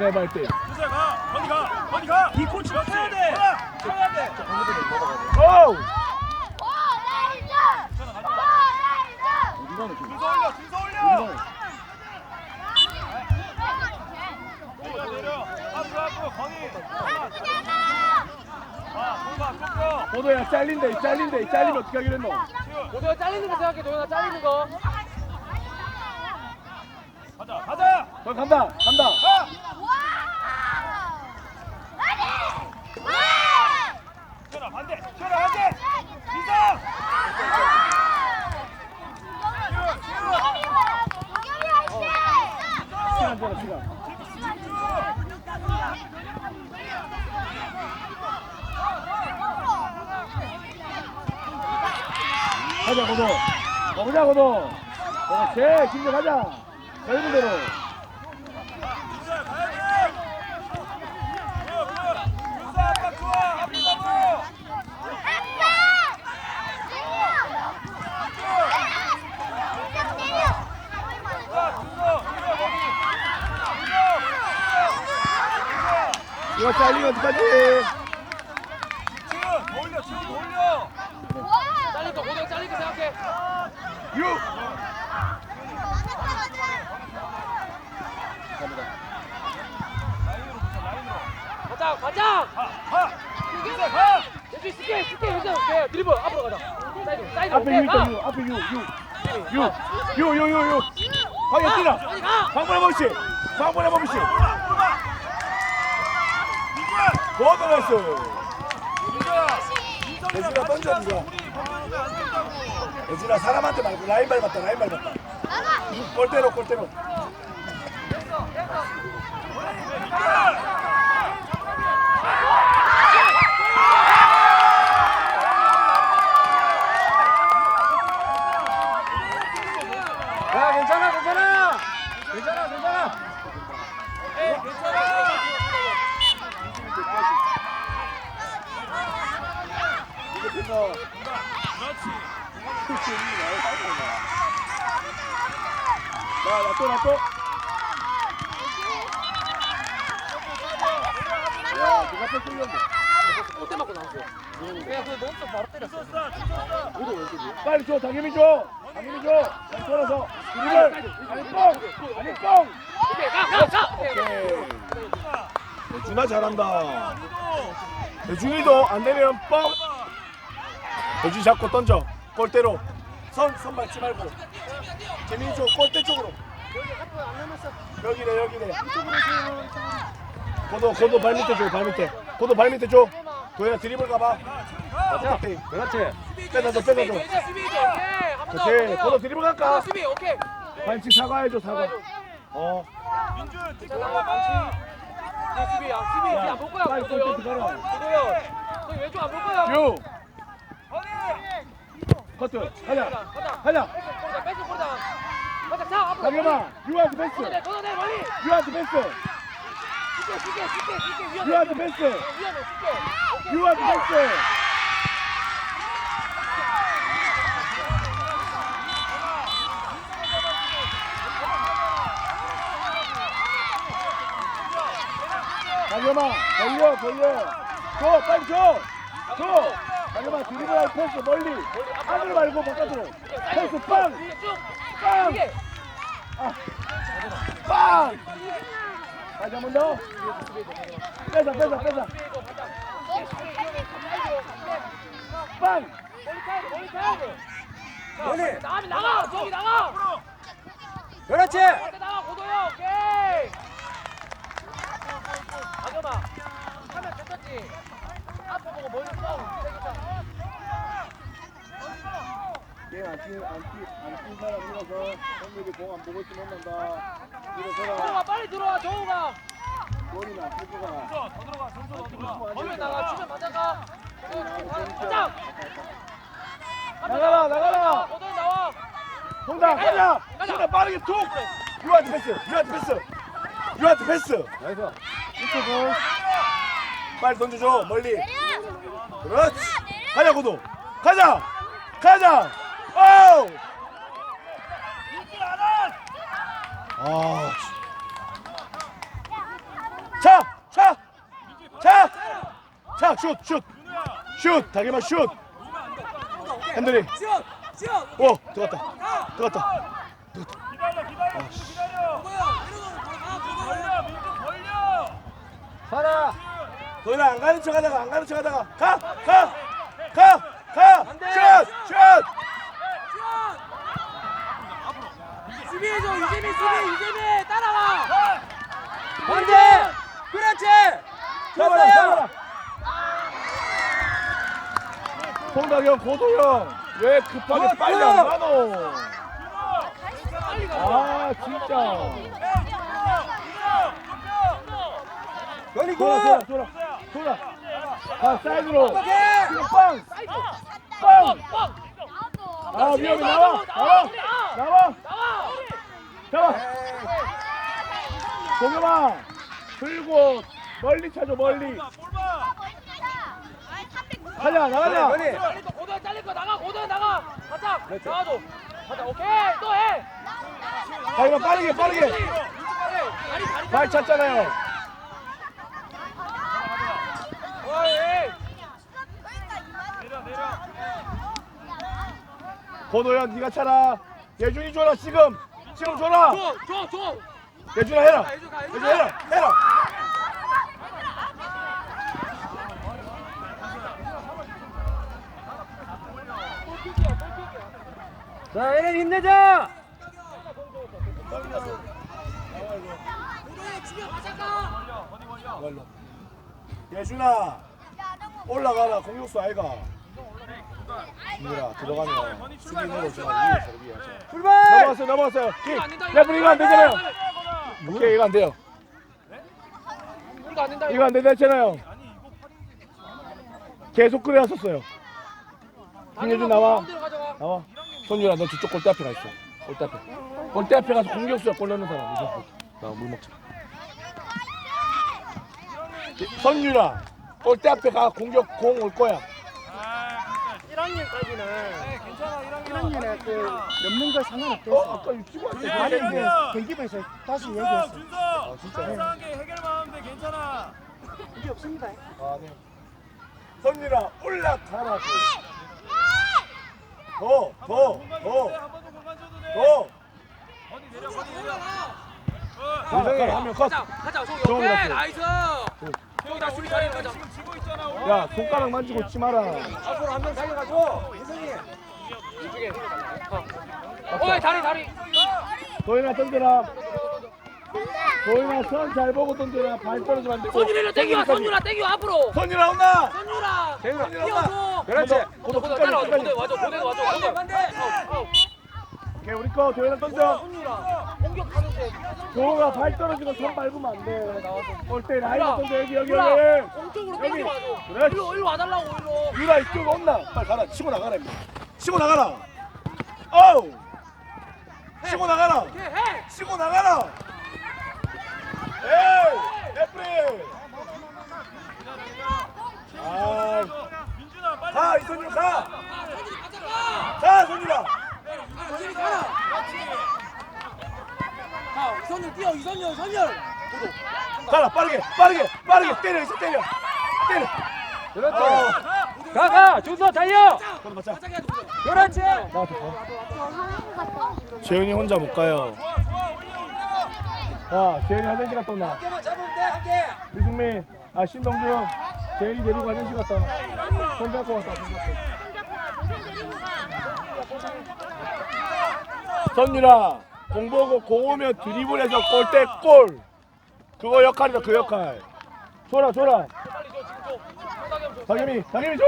할 때. 주세요 가 거기 가 거기 가 이 코치 쳐야 돼. 쳐야 돼. 오! 준서 올려 준서 올려. 내려 내려. 앞으로 앞으로 건이 아 보도야 잘린대 잘린대. 잘리면 어떻게 하기로 했노? 도현아 잘리는 거 생각해. 도현아 잘리는 거. 가자 가자. 너 간다 간다. 가 튀어나 반대 튀어나 반대 이상 시간 줘 시간. 가자 고도. 가보자 고도. 그렇지 김재 가자. 넓은 대로. 이거 잘리면 어떡하지? 지금 더 올려 지금 더 올려 잘린 거 도현아 잘린 거 생각해 6. 라인으로 붙여 라인으로 가자 가자 가가 준서 가 예수 스케 스케 현장 오케이 드리블 앞으로 가자 사이드 사이드 앞에 오케이 6가 있다 6 앞에 6 6 6 6 6 6 6 방에 뛰라 빨리 가 방문의 범씨 방문의 범씨 올라 올라 민구야 고도났어 민구야 대신아 던져, 된다고 예진아 사람한테 말고 라인 밟았다 라인 밟았다. 골대로 골대로. 야 괜찮아 괜찮아 괜찮아 괜찮아 에이 괜찮아 이거 핀거 그렇지 나또 나또 야 누가 또 뚫렸네 골대 맞고 나왔어 야 그거 너무 바로 때렸어 줬어 줬어 빨리 줘 당연히 줘. 당연히 줘. 잘 돌아서. 드리블 아니 뻥 아니 뻥 오케이. 가가가 오케이 대준아 잘한다. 대준이도 안 되면 뻥. 대준 잡고 던져. 골대로. 선, 선 밟지 말고. 재민이 쪽 골대 쪽으로. 여기래 여기래 고도 고도 발 밑에 줘발 밑에. 고도 발 밑에 줘 도현아 드리블 가봐. 가자 그렇지. 빼다줘 빼다줘 이제 수비 이제 오케이 한번 더 그렇지. 고도 드리블 갈까? 수비 오케이. 반칙 사과해줘 사과. 어. 민준 자 나가 봐봐 반칙. 이제 수비 야 수비. 안볼 거야 빨리 골대 들어가라. 고도현. 저기 왼쪽 안볼 거야. 유. 커트. 가자. 가자 가자. 가자. 뺏어 버리자. 가자 자 앞으로. 강현아 유한테 패스 걷어내 걷어내 멀리. 유한테 패스 위험해 유한테 패스. 위험해 쉽게 오케이 유한테 패스. 강현아 걸려 걸려. 줘 빨리 줘. 줘! 강현아 드리블할 패스 멀리. 안으로 말고 바깥으로. 패스 빵! 이게 쭉 빵! 이게 아. 빵! 다시 한번 더. 빼자, 빼자, 빼자. 빵! 멀리. 나가면 나가 저기 나가 그렇지! 나가 고도요 오케이 가져봐 하면 괜찮지 앞에 보고 멀리 써 게임 안 뛰, 안 뛰, 안뛴 사람 일어서 형들이 공안 보고 있으면 혼난다. 일어서라. 빨리 들어와 정우가 골이나 안 뛰고 가. 더 들어가 점수 더 들어가 주면 나가 주면 맞아가 가자 나가라, 나가라. 고도현 나와 동다, 가자! 동다 빠르게 툭! 유한테 패스, 유한테 패스! 유한테 패스! 나이스. 이쪽으로. 빨리 던져줘, 멀리. 그렇지. 가자, 고도. 가자! 가자! 오! 아. 자, 자, 자, 자, 슛, 슛, 슛, 다리만 슛. 핸들이. 오, 들어갔다. 들어갔다. 들어갔다. 기다려, 기다려, 아, 기다려. 벌려, 민준 안 가는 척하다가 안 가는 척하다가 가, 가. 수비해줘 이재민 수비 이재민 따라와. 반대. 그렇지. 잡아라. 송다경, 고도영. 왜 급하게 빨리 안 가노? 아, 진짜. 연이 돌아, 돌아, 돌아. 돌아. 아, 사이드로. 지금 빵! 빵! 아, 위험해. 나와! 나와! 나와! 동영아! 들고 멀리 차줘, 멀리. 가자, 나가자. 잘릴 거 고도현 잘릴 거 나가 고도현 나가. 가자. 나와줘. 가자 오케이 또 해. 자, 이거 빠르게, 빠르게. 다리 다리. 발 찼잖아요. 어이. 내려 내려 고도현, 네가 차라. 예준이 줘라, 지금. 지금 줘라. 줘 줘 줘. 예준아, 해라. 예준 예준아, 해라. 해라. 자 얘네 힘내자. 예준아, 올라가라. 공격수 아이가. 준이라 들어가면 수비으로 제가 위에서 위에서. 출발. 넘어갔어요, 넘어갔어요. 레프리 이거 안 되잖아요. 오케이, 이거 안 돼요. 이거 안 된다. 이거 안 된다 했잖아요. 계속 그래왔었어요. 김예준 나와. 나와. 손유라, 너 저쪽 골대 앞에 가 있어. 골대 앞에. 골대 앞에 가서 공격수야 골 넣는 사람. 이거. 나물 먹자. 선유라, 골대 앞에 가 공격 공 올 거야. 아 1학년까지는 네, 괜찮아 1학년 1학년에 그 넘는 거 상관없대. 어, 아까 유치부 할때 그랬는데. 아니야. 대기부에서 다시 준서 얘기했어. 준서 진짜? 상상한 게 해결만 하면 돼 괜찮아 이게 없습니다. 아, 네. 선유라, 올라가라. 더, 더, 더, 한번더 공간 줘도 돼 더. 어디 내려 어디 내려 가, 컷. 가자 가자 송 정훈이 옆에. 나이스. 여기 다 수비 자리 가자. 지금 지고 있잖아 우리. 야, 손가락 만지고 치 마라. 앞으로 한 명 달려가줘. 혜성이. 이쪽에. 어이 다리 다리. 도현아 던져라. 도현아 선 잘 보고 던져라. 발 떨어지면 안 되고. 손유리로 땡겨 손유라 땡겨 앞으로. 선유라 온다. 손유라. 선유라 뛰어줘. 그렇지. 고도 고도 따라와 고도 와줘 고도 와줘. 반대. 오케이, 우리 거 도현아 던져. 손유라 공격하는데. 도현아 발 떨어지고 선 밟으면 안 돼. 올때 라인. 던져 여기 여기 유라 여기. 공쪽으로 여기. 땡겨 와줘. 그렇지. 일로 일로 와달라고 일로. 유라 이쪽 온나. 빨리 가라. 치고 나가라. 임마. 치고 나가라. 어우. 치고 나가라. 오케이 해. 치고 나가라. 에이, 레프리. 아, 민준아 빨리 가 이선유 가. 손유리 가져가. 자, 선유라. 손유리 가라. 자 이 이선율 선율. 가라. 빠르게, 빠르게, 빠르게 때려, 이제 때려, 때려. 그렇지. 어. 가가 준서 달려. 그럼 맞자. 그렇지. 재현이 혼자 못 가요. 야, 재현이 화장실 갔다 온다. 유승민, 아 신동준, 재현이 데리고 화장실 갔다. 손 잡고 왔다. 손 잡고. 선유라, 공 보고 공 오면 드리블해서 골대 골. 그거 역할이다, 그 역할. 줘라, 줘라. 줘 지금 줘.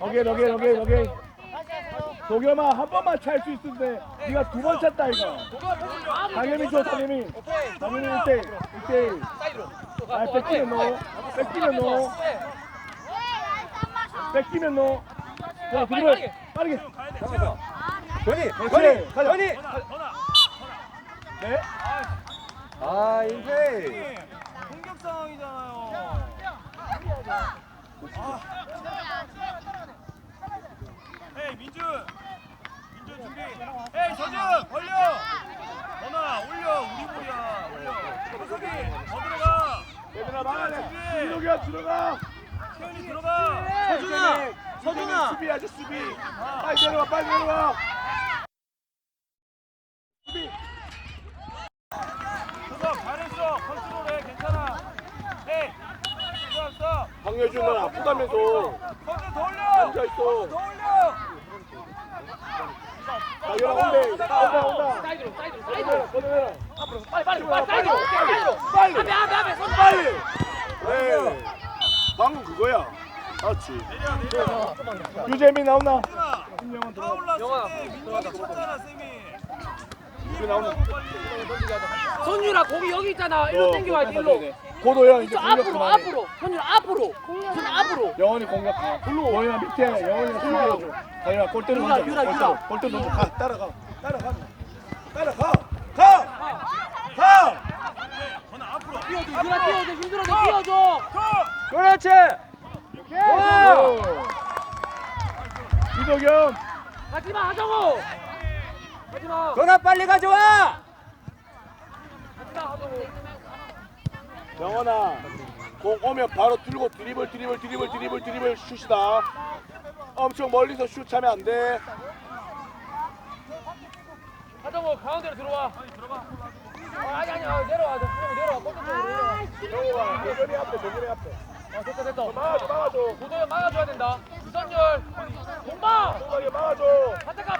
오케이, 오케이, 오케이, 오케이. 도겸아 한 번만 찰 수 있는데 네가 두 번 찼다 이거. 돼. 줘, 당임이. 오케이. 당임이 1대1, 1대1. 사이드로. 또 가, 아. 뺏기면 넣어. 뺏기면 넣어. 네. 뺏기면 넣어. 자, 드리블. 빠르게. 돼 가자. 변이. 전화 네. 아 인페이. 공격 상황이잖아요 아. 에이 민준 민준 준비 에이 서준 벌려 전화 올려 우리 볼이야 올려 소속이 더 들어가 막아내. 이동현 들어가. 태현이 들어가. 서준아 서준아 수비하지 수비. 빨리 내려와 빨리 내려와. 수비. 조석 잘했어. 컨트롤해. 괜찮아. 해. 박여준 넌 아프다면서. 앉아있어. 연아 온대. 온다 온다. 사이드로 사이드로 걷어내라 걷어내라. 빨리 빨리 빨리 사이드로 사이드로 빨리. 앞에 앞에 앞에 손 빨리. 네. 방금 그거야. 그렇지. 유재민 나오나? 들어가. 영아, 쌤이 유재 나오나? 손유라 공이 여기 있잖아 일로 당겨와야 돼 일로 고도영 이제 저 공격 앞으로 그만해. 앞으로 손유라 앞으로 손 앞으로 영원히 공격해. 영원이나 밑에 영원이나 수비해줘. 다현아 골대로 유라, 던져. 유라, 골대로 유라. 골대로 던져. 가 따라가. 따라가. 따라가. 가. 가. 전화 앞으로. 뛰어줘 유라 뛰어줘 힘들어도 뛰어줘 그렇지. 와! 이도경. 가지마 하정우 전화 빨리 가져와. 영원아. 공 오면 바로 들고 드리블 드리블 드리블 드리블 드리블 슛이다. 엄청 멀리서 슛 차면 안 돼. 하정우 가운데로 들어와 어, 아니 아니 아, 내려와 하정우 내려와 골대 쪽으로 내려와 대결이 앞에 대결이 앞에. 어 됐다 됐다 막아줘 막아줘. 고도현 막아줘야 된다 이선열 공방 동작에 막아줘. 바짝가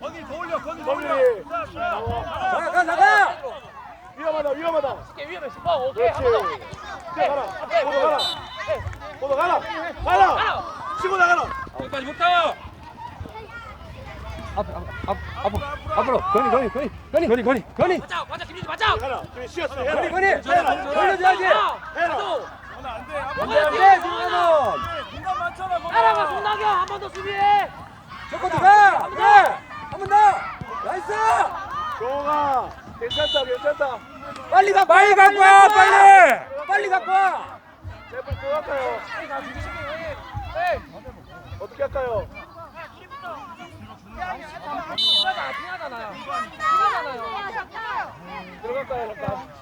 건이 더 올려. 건이 더. 올려. 자, 자. 나가 나가. 위험하다 위험하다. 쉽게 위험해 싶어 오케이 한번 더 그렇지. 오케이 가라. 오케이 모두 가라. 오케이 모두 가라. 가라. 가라 치고 나가라. 여기까지 못 가요 앞으로. 건이 건이 건이 건이 건이 건이 건이. 맞아 맞아 김민주 맞아 가라. 지금 쉬었어. 해라. 건이 해라. 돌려줘야지 해라. 건아 안 돼. 안 건이 돼. 안 돼, 김건호. 공간 많잖아. 건아. 따라가 손나겨 한번 더 수비해 저것도 가. 한번 더. 나이스. 종아. 괜찮다 괜찮다. 빨리 가 빨리 갖고 와 빨리. 빨리 갖고 와. 제발 그거 할까요? 에이 어떻게 할까요? 들어갈까요 잠깐?